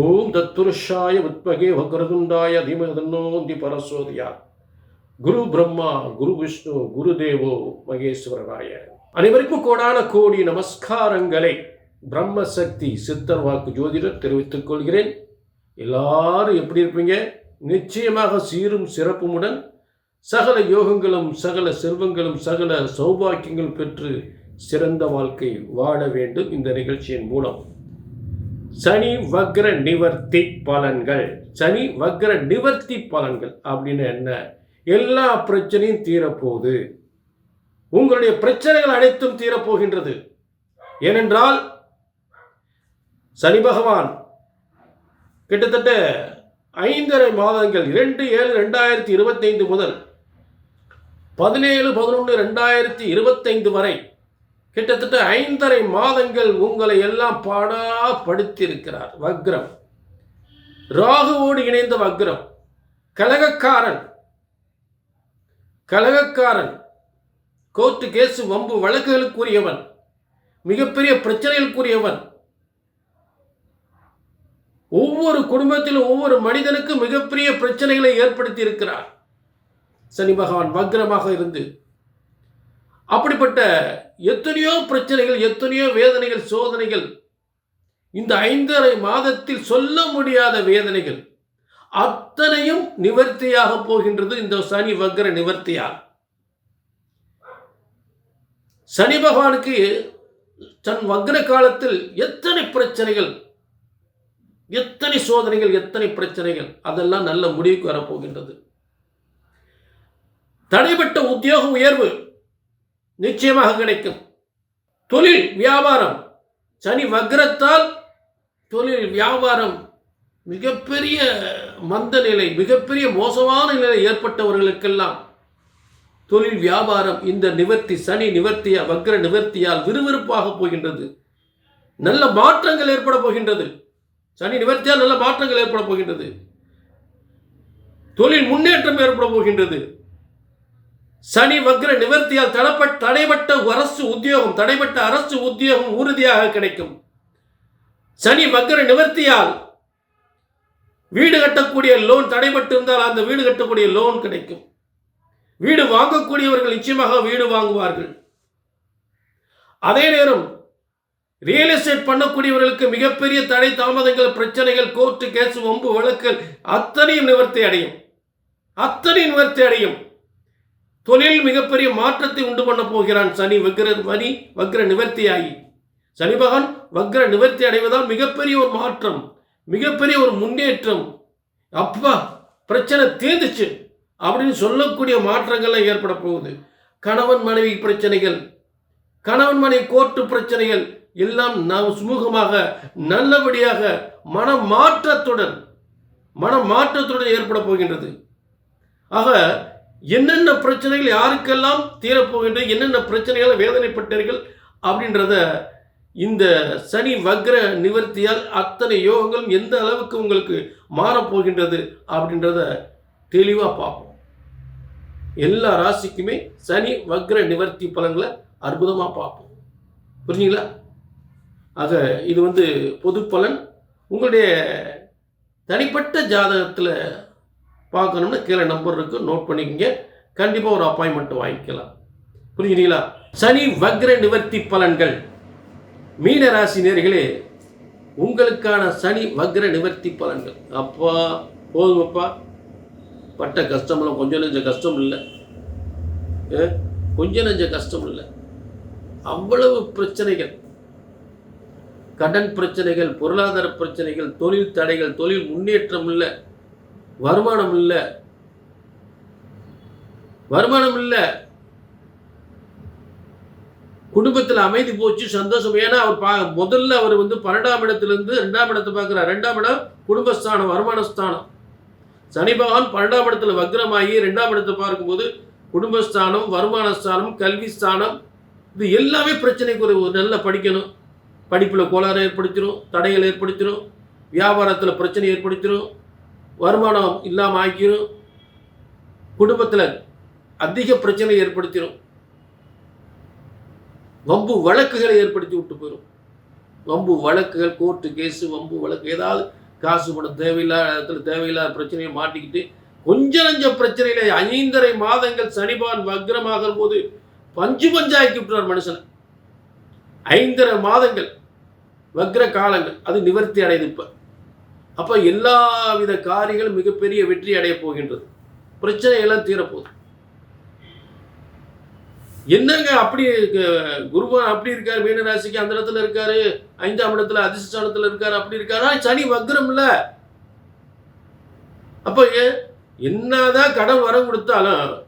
ஓம் தத்துருஷாய உத்மகே வக்ரதுண்டாய தீமதன்னோந்தி பரசோதியா குரு பிரம்மா குரு விஷ்ணு குரு தேவோ மகேஸ்வரராய அனைவருக்கும் கோடான கோடி நமஸ்காரங்களை பிரம்மசக்தி சித்தர் வாக்கு ஜோதிடர் தெரிவித்துக் கொள்கிறேன். எல்லாரும் எப்படி இருப்பீங்க? நிச்சயமாக சீரும் சிறப்புமுடன் சகல யோகங்களும் சகல செல்வங்களும் சகல சௌபாக்கியங்கள் பெற்று சிறந்த வாழ்க்கை வாழ வேண்டும். இந்த நிகழ்ச்சியின் மூலம் சனி வக்ர நிவர்த்தி பலன்கள். சனி வக்ர நிவர்த்தி பலன்கள் அப்படின்னு என்ன? எல்லா பிரச்சனையும் தீரப்போகுது. உங்களுடைய பிரச்சனைகள் அனைத்தும் தீரப்போகின்றது. ஏனென்றால் சனி பகவான் கிட்டத்தட்ட ஐந்தரை மாதங்கள் இரண்டு ஏழு ரெண்டாயிரத்தி இருபத்தைந்து முதல் பதினேழு பதினொன்று ரெண்டாயிரத்தி இருபத்தைந்து வரை கிட்டத்தட்ட ஐந்தரை மாதங்கள் உங்களை எல்லாம் பாடா படுத்தியிருக்கிறார். வக்ரம். ராகுவோடு இணைந்த வக்ரம். கலகக்காரன். கலகக்காரன். கோர்ட்டு கேசு வம்பு வழக்குகளுக்குரியவன். மிகப்பெரிய பிரச்சனைகளுக்குரியவன். ஒவ்வொரு குடும்பத்திலும் ஒவ்வொரு மனிதனுக்கும் மிகப்பெரிய பிரச்சனைகளை ஏற்படுத்தி இருக்கிறார் சனி பகவான் வக்ரமாக இருந்து அப்படிப்பட்ட எத்தனையோ பிரச்சனைகள் எத்தனையோ வேதனைகள் சோதனைகள் இந்த ஐந்தரை மாதத்தில் சொல்ல முடியாத வேதனைகள் அத்தனையும் நிவர்த்தியாக போகின்றது இந்த சனி வக்ர நிவர்த்தியால். சனி பகவானுக்கு தன் வக்ர காலத்தில் எத்தனை பிரச்சனைகள் எத்தனை சோதனைகள் எத்தனை பிரச்சனைகள் அதெல்லாம் நல்ல முடிவுக்கு வரப்போகின்றது. தடைப்பட்ட உத்தியோக உயர்வு நிச்சயமாக கிடைக்கும். தொழில் வியாபாரம். சனி வக்ரத்தால் தொழில் வியாபாரம் மிகப்பெரிய மந்த நிலை மிகப்பெரிய மோசமான நிலை ஏற்பட்டவர்களுக்கெல்லாம் தொழில் வியாபாரம் இந்த நிவர்த்தி சனி நிவர்த்தியா வக்ர நிவர்த்தியால் விறுவிறுப்பாக போகின்றது. நல்ல மாற்றங்கள் ஏற்பட போகின்றது. சனி நிவர்த்தியால் நல்ல மாற்றங்கள் ஏற்பட போகின்றது. தொழில் முன்னேற்றம் ஏற்பட போகின்றது. சனி வக்ர நிவர்த்தியால் தடப்பட்ட தடைப்பட்ட அரசு உத்தியோகம் தடைப்பட்ட அரசு உத்தியோகம் உறுதியாக கிடைக்கும். சனி வக்ர நிவர்த்தியால் வீடு கட்டக்கூடிய லோன் தடைபட்டு இருந்தால் அந்த வீடு கட்டக்கூடிய லோன் கிடைக்கும். வீடு வாங்கக்கூடியவர்கள் நிச்சயமாக வீடு வாங்குவார்கள். அதே நேரம் ரியல் எஸ்டேட் பண்ணக்கூடியவர்களுக்கு மிகப்பெரிய தடை தாமதங்கள் பிரச்சனைகள் கோர்ட்டு கேஸ் வம்பு வழக்குகள் அத்தனையும் நிவர்த்தி அடையும். அத்தனையும் நிவர்த்தி அடையும். தொழில் மிகப்பெரிய மாற்றத்தை உண்டு பண்ண போகிறான் சனி வக்ர மணி வக்ர நிவர்த்தியாகி சனி பகவான் வக்ர நிவர்த்தி அடைவதால் மிகப்பெரிய ஒரு மாற்றம் மிகப்பெரிய ஒரு முன்னேற்றம். அப்பா பிரச்சனை தீர்ந்துச்சு அப்படின்னு சொல்லக்கூடிய மாற்றங்கள்லாம் ஏற்பட போகுது. கணவன் மனைவி பிரச்சனைகள் கணவன் மனைவி கோர்ட்டு பிரச்சனைகள் எல்லாம் நாம் சுமூகமாக நல்லபடியாக மன மாற்றத்துடன் மன மாற்றத்துடன் ஏற்பட போகின்றது. ஆக என்னென்ன பிரச்சனைகள் யாருக்கெல்லாம் தீரப்போகின்றது என்னென்ன பிரச்சனைகளை வேதனைப்பட்டீர்கள் அப்படின்றத இந்த சனி வக்ர நிவர்த்தியால் அத்தனை யோகங்களும் எந்த அளவுக்கு உங்களுக்கு மாறப்போகின்றது அப்படின்றத தெளிவாக பார்ப்போம். எல்லா ராசிக்குமே சனி வக்ர நிவர்த்தி பலன்களை அற்புதமாக பார்ப்போம். புரிஞ்சுங்களா? ஆக இது வந்து பொது பலன். உங்களுடைய தனிப்பட்ட ஜாதகத்தில் பார்க்கணும்னா கீழே நம்பர் இருக்கு. நோட் பண்ணிக்கங்க. கண்டிப்பாக ஒரு அப்பாயின்மெண்ட் வாங்கிக்கலாம். புரிஞ்சுக்கிறீங்களா சனி வக்ர நிவர்த்தி பலன்கள். மீன ராசி நேர்களே உங்களுக்கான சனி வக்ர நிவர்த்தி பலன்கள். அப்பா போதுமப்பா பட்ட கஷ்டமெல்லாம் கொஞ்சம் நெஞ்ச கஷ்டம் இல்லை. கொஞ்சம் நெஞ்ச கஷ்டம் இல்லை. அவ்வளவு பிரச்சனைகள். கடன் பிரச்சனைகள் பொருளாதார பிரச்சனைகள் தொழில் தடைகள் தொழில் முன்னேற்றம் இல்லை. வருமானம் இல்லை. வருமானம் இல்லை. குடும்பத்தில் அமைதி போச்சு சந்தோஷம். ஏன்னா அவர் பா முதல்ல அவர் வந்து பன்னெண்டாம் இடத்துலேருந்து ரெண்டாம் இடத்தை பார்க்குறார். ரெண்டாம் இடம் குடும்பஸ்தானம் வருமானஸ்தானம். சனி பகவான் பன்னெண்டாம் இடத்துல வக்ரமாகி ரெண்டாம் இடத்தை பார்க்கும்போது குடும்பஸ்தானம் வருமானஸ்தானம் கல்வி ஸ்தானம் இது எல்லாமே பிரச்சனைக்கு ஒரு ஒரு நல்லா படிக்கணும். படிப்பில் கோளாறு ஏற்படுத்திடும் தடைகள் ஏற்படுத்திடும் வியாபாரத்தில் பிரச்சனை ஏற்படுத்திடும் வருமானம் இல்லாமல் ஆக்கிரும் குடும்பத்தில் அதிக பிரச்சனை ஏற்படுத்திடும் வம்பு வழக்குகளை ஏற்படுத்தி விட்டு போயிடும் வம்பு வழக்குகள் கோர்ட்டு கேஸு வம்பு வழக்கு ஏதாவது காசு பணம் தேவையில்லாத இடத்துல தேவையில்லாத பிரச்சனையை மாட்டிக்கிட்டு கொஞ்ச நஞ்ச பிரச்சனையில ஐந்தரை மாதங்கள் சனிபான் வக்ரமாகிற போது பஞ்சு பஞ்சாக்கி விட்டுறார் மனுஷன். ஐந்தரை மாதங்கள் வக்ர காலங்கள் அது நிவர்த்தி அடையுது இப்போ. அப்ப எல்லா வித காரியங்களும் மிகப்பெரிய வெற்றி அடைய போகின்றது. பிரச்சனை எல்லாம் தீரப்போகுது. என்னங்க அப்படி க- அப்படி இருக்காரு மீனராசிக்கு அந்த இடத்துல இருக்காரு ஐந்தாம் இடத்துல அதிர்ஷ்டானத்தில் இருக்காரு அப்படி இருக்காரு. சனி வக்ரம் இல்லை. அப்ப ஏ- என்னதான் கடன் வரம் கொடுத்தாலும்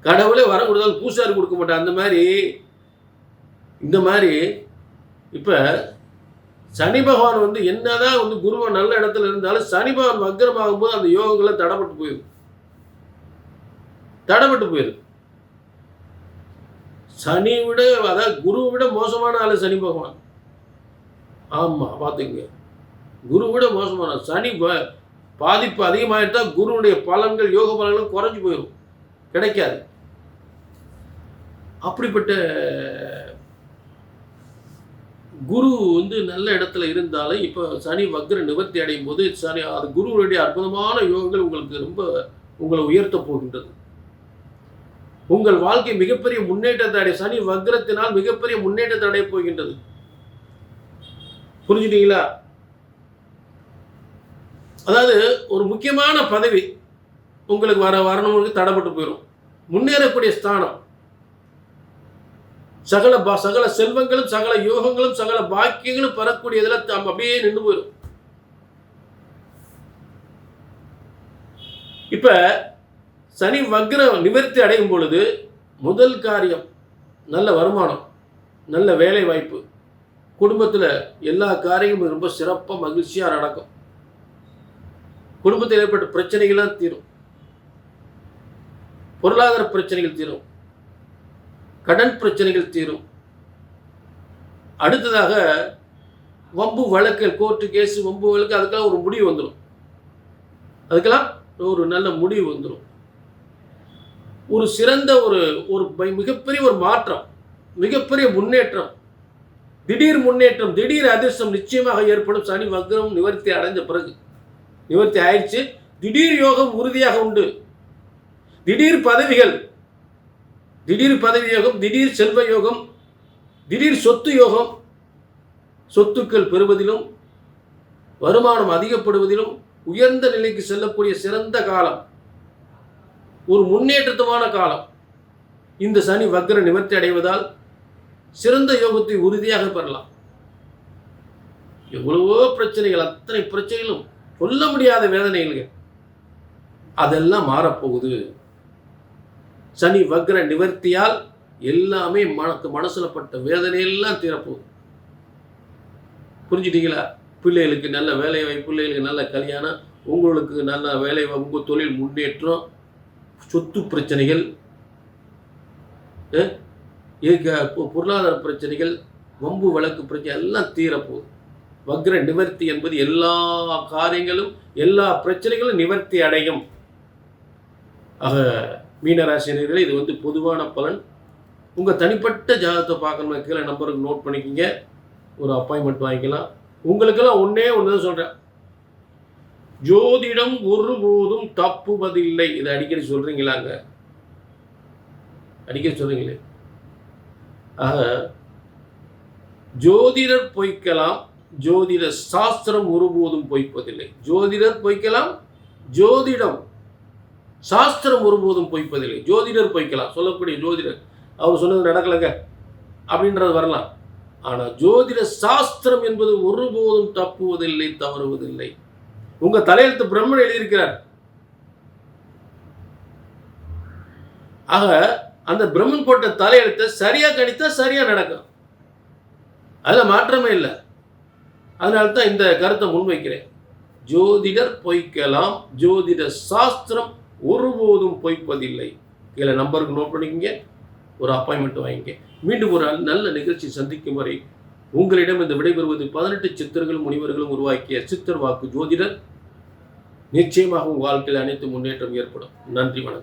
கடவுளே வரம் கொடுத்தாலும் பூசாரி கொடுக்க மாட்டேன் அந்த மாதிரி இந்த மாதிரி இப்போ சனி பகவான் வந்து என்னதான் வந்து குருவன் நல்ல இடத்துல இருந்தாலும் சனி பகவான் வக்ரமாகும் போது அந்த யோகங்களை தடப்பட்டு போயிடும் தடப்பட்டு போயிடும் சனி விட அதாவது குருவை விட மோசமான ஆள் சனி பகவான். ஆமாம் பார்த்துங்க குரு விட மோசமான சனி ப- பாதிப்பு அதிகமாயிட்டா குருவுடைய பலன்கள் யோக பலன்கள் குறைஞ்சி போயிடும் கிடைக்காது. அப்படிப்பட்ட குரு வந்து நல்ல இடத்துல இருந்தாலும் இப்போ சனி வக்ர நிவர்த்தி அடையும் போது சனி அது குருவுடைய அற்புதமான யோகங்கள் உங்களுக்கு ரொம்ப உங்களை உயர்த்த போகின்றது. உங்கள் வாழ்க்கை மிகப்பெரிய முன்னேற்றத்தை அடைய சனி வக்ரத்தினால் மிகப்பெரிய முன்னேற்றத்தை அடைய போகின்றது. புரிஞ்சுட்டீங்களா? அதாவது ஒரு முக்கியமான பதவி உங்களுக்கு வர வரணுங்களுக்கு தடைப்பட்டு போயிடும் முன்னேறக்கூடிய ஸ்தானம். சகல ப- சகல செல்வங்களும் சகல யோகங்களும் சகல பாக்கியங்களும் பெறக்கூடியதில் அப்படியே நின்று போயிடும் இப்ப சனி வக்ரம் நிவர்த்தி அடையும் பொழுது முதல் காரியம் நல்ல வருமானம் நல்ல வேலை வாய்ப்பு குடும்பத்தில் எல்லா காரியமும் ரொம்ப சிறப்பாக மகிழ்ச்சியாக நடக்கும். குடும்பத்தில் ஏற்பட்ட பிரச்சனைகள்லாம் தீரும். பொருளாதார பிரச்சனைகள் தீரும். கடன் பிரச்சனைகள் தீரும். அடுத்ததாக வம்பு வழக்கு கோர்ட்டு கேஸ் வம்பு வழக்கு அதுக்கெல்லாம் ஒரு முடிவு வந்துடும் அதுக்கெல்லாம் ஒரு நல்ல முடிவு வந்துடும் ஒரு சிறந்த ஒரு ஒரு பை- மிகப்பெரிய ஒரு மாற்றம் மிகப்பெரிய முன்னேற்றம் திடீர் முன்னேற்றம் திடீர் அதிர்ஷ்டம் நிச்சயமாக ஏற்படும். சனி வக்ரம் நிவர்த்தி அடைஞ்ச பிறகு நிவர்த்தி ஆயிடுச்சு. திடீர் யோகம் உறுதியாக உண்டு. திடீர் பதவிகள் திடீர் பதவி யோகம் திடீர் செல்வ யோகம் திடீர் சொத்து யோகம் சொத்துக்கள் பெறுவதிலும் வருமானம் அதிகப்படுவதிலும் உயர்ந்த நிலைக்கு செல்லக்கூடிய சிறந்த காலம் ஒரு முன்னேற்றத்துமான காலம். இந்த சனி வக்ர நிவர்த்தி அடைவதால் சிறந்த யோகத்தை உறுதியாக பெறலாம். எவ்வளவோ பிரச்சனைகள் அத்தனை பிரச்சனைகளும் சொல்ல முடியாத வேதனைகள். அதெல்லாம் மாறப்போகுது. சனி வக்ர நிவர்த்தியால் எல்லாமே மனக்கு மனசில் பட்ட வேதனையெல்லாம் தீரப்போகுது. புரிஞ்சுட்டீங்களா? பிள்ளைகளுக்கு நல்ல வேலை வாய்ப்பு பிள்ளைகளுக்கு நல்ல கல்யாணம் உங்களுக்கு நல்ல வேலை உங்கள் தொழில் முன்னேற்றம் சொத்து பிரச்சனைகள் இருக்க- பொருளாதார பிரச்சனைகள் வம்பு வழக்கு பிரச்சனை எல்லாம் தீரப்போகுது. வக்ர நிவர்த்தி என்பது எல்லா காரியங்களும் எல்லா பிரச்சனைகளும் நிவர்த்தி அடையும். ஆக மீனராசினியர்களே இது வந்து பொதுவான பலன். உங்கள் தனிப்பட்ட ஜாதகத்தை பார்க்கணும்னா கீழே நம்பருக்கு நோட் பண்ணிக்கிங்க. ஒரு அப்பாயின்மெண்ட் வாங்கிக்கலாம். உங்களுக்கெல்லாம் ஒன்றே ஒன்று தான் சொல்கிறேன் ஜோதிடம் ஒருபோதும் தப்புவதில்லை. இதை அடிக்கடி சொல்கிறீங்களாங்க அடிக்கடி சொல்கிறீங்களே ஆக ஜோதிடர் பொய்க்கலாம். ஜோதிட சாஸ்திரம் ஒருபோதும் பொய்ப்பதில்லை. ஜோதிடர் பொய்க்கலாம். ஜோதிடம் சாஸ்திரம் ஒருபோதும் பொய்ப்பதில்லை. ஜோதிடர் பொய்க்கலாம். சொல்லக்கூடிய ஜோதிடர். அவர் சொன்னது நடக்கலைங்க. அப்படின்றது வரலாம். ஆனால் ஜோதிட சாஸ்திரம் என்பது ஒருபோதும் தப்புவதில்லை தவறுவதில்லை. உங்க தலையெழுத்து பிரம்மன் எழுதியிருக்கிறார். ஆக அந்த பிரம்மன் போட்ட தலையெழுத்தை சரியா கணித்தா சரியா நடக்கும். அதுல மாற்றமே இல்லை. அதனால தான் இந்த கருத்தை முன்வைக்கிறேன். ஜோதிடர் பொய்க்கலாம். ஜோதிட சாஸ்திரம் ஒருபோதும் பொய்ப்பதில்லை. இதில் நம்பருக்கு நோட் பண்ணிக்கங்க. ஒரு அப்பாயின்மெண்ட் வாங்கிங்க மீண்டும் ஒரு நல்ல நிகழ்ச்சி சந்திக்கும் வரை உங்களிடம் இந்த விடைபெறுவது பதினெட்டு சித்தர்களும் முனிவர்களும் உருவாக்கிய சித்தர் வாக்கு ஜோதிடர். நிச்சயமாக உங்கள் வாழ்க்கையில் அனைத்து முன்னேற்றம் ஏற்படும். நன்றி வணக்கம்.